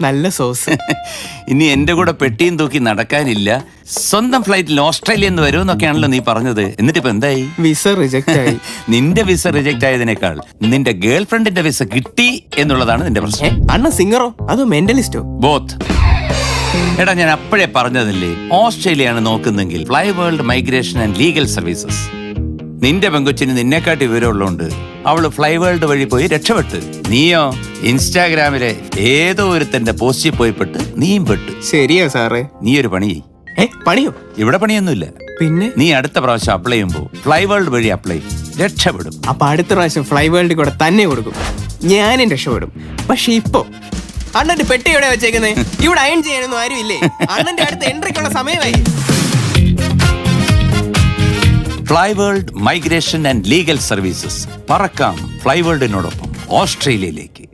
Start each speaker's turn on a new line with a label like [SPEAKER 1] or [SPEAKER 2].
[SPEAKER 1] നല്ല സോസ്.
[SPEAKER 2] ഇനി എന്റെ കൂടെ പെട്ടിയും തൂക്കി നടക്കാനില്ല. സ്വന്തം ഫ്ലൈറ്റിൽ ഓസ്ട്രേലിയ എന്ന് വരുമെന്നൊക്കെയാണല്ലോ നീ പറഞ്ഞത്. എന്നിട്ട് ഇപ്പൊ എന്തായി?
[SPEAKER 1] വിസ റിജക്ട് ആയി.
[SPEAKER 2] നിന്റെ വിസ റിജക്ട് ആയതിനേക്കാൾ നിന്റെ ഗേൾ ഫ്രണ്ടിന്റെ വിസ കിട്ടി എന്നുള്ളതാണ് നിന്റെ പ്രശ്നം.
[SPEAKER 1] അണ്ണ സിംഗറോ അതോ മെന്റലിസ്റ്റോ
[SPEAKER 2] ബോത്ത് എടാ ഞാൻ അപ്പോഴേ പറഞ്ഞതല്ലേ? ഓസ്ട്രേലിയയാണ് നോക്കുന്നെങ്കിൽ Fly World Migration and Legal Services നിന്റെ പെങ്കൊച്ചിന് നിന്നെക്കാട്ടി വിവരമുള്ളതുകൊണ്ട് അവൾ ഫ്ലൈ വേൾഡ് വഴി പോയി രക്ഷപ്പെട്ട്. നീയോ ഇൻസ്റ്റാഗ്രാമിലെ ഏതോ ഒരുത്തന്റെ പോസ്റ്റിൽ പോയി പെട്ട് നീയും പെട്ട്.
[SPEAKER 1] ശരിയാ സാറേ.
[SPEAKER 2] നീ ഒരു പണി ചെയ്യ്.
[SPEAKER 1] ഏ പണിയോ?
[SPEAKER 2] ഇവിടെ പണിയൊന്നുമില്ല.
[SPEAKER 1] പിന്നെ?
[SPEAKER 2] നീ അടുത്ത പ്രാവശ്യം അപ്ലൈ ചെയ്യുമ്പോ ഫ്ലൈ വേൾഡ് വഴി അപ്ലൈ രക്ഷപ്പെടും.
[SPEAKER 1] അപ്പൊ അടുത്ത പ്രാവശ്യം ഫ്ലൈ വേൾഡിൽ കൂടെ തന്നെ കൊടുക്കും. ഞാനും രക്ഷപ്പെടും. പക്ഷെ ഇപ്പൊ അണ്ണന്റെ പെട്ടി എവിടെ വെച്ചേക്കുന്നത് ഇവിടെ അയൺ ചെയ്യാനൊന്നും ആരുമില്ലേ? അണ്ണന്റെ അടുത്ത് എൻട്രിക്കുള്ള സമയമായി.
[SPEAKER 2] Fly World Migration and Legal Services പറക്കാം fly വേൾഡിനോടൊപ്പം ഓസ്ട്രേലിയയിലേക്ക്.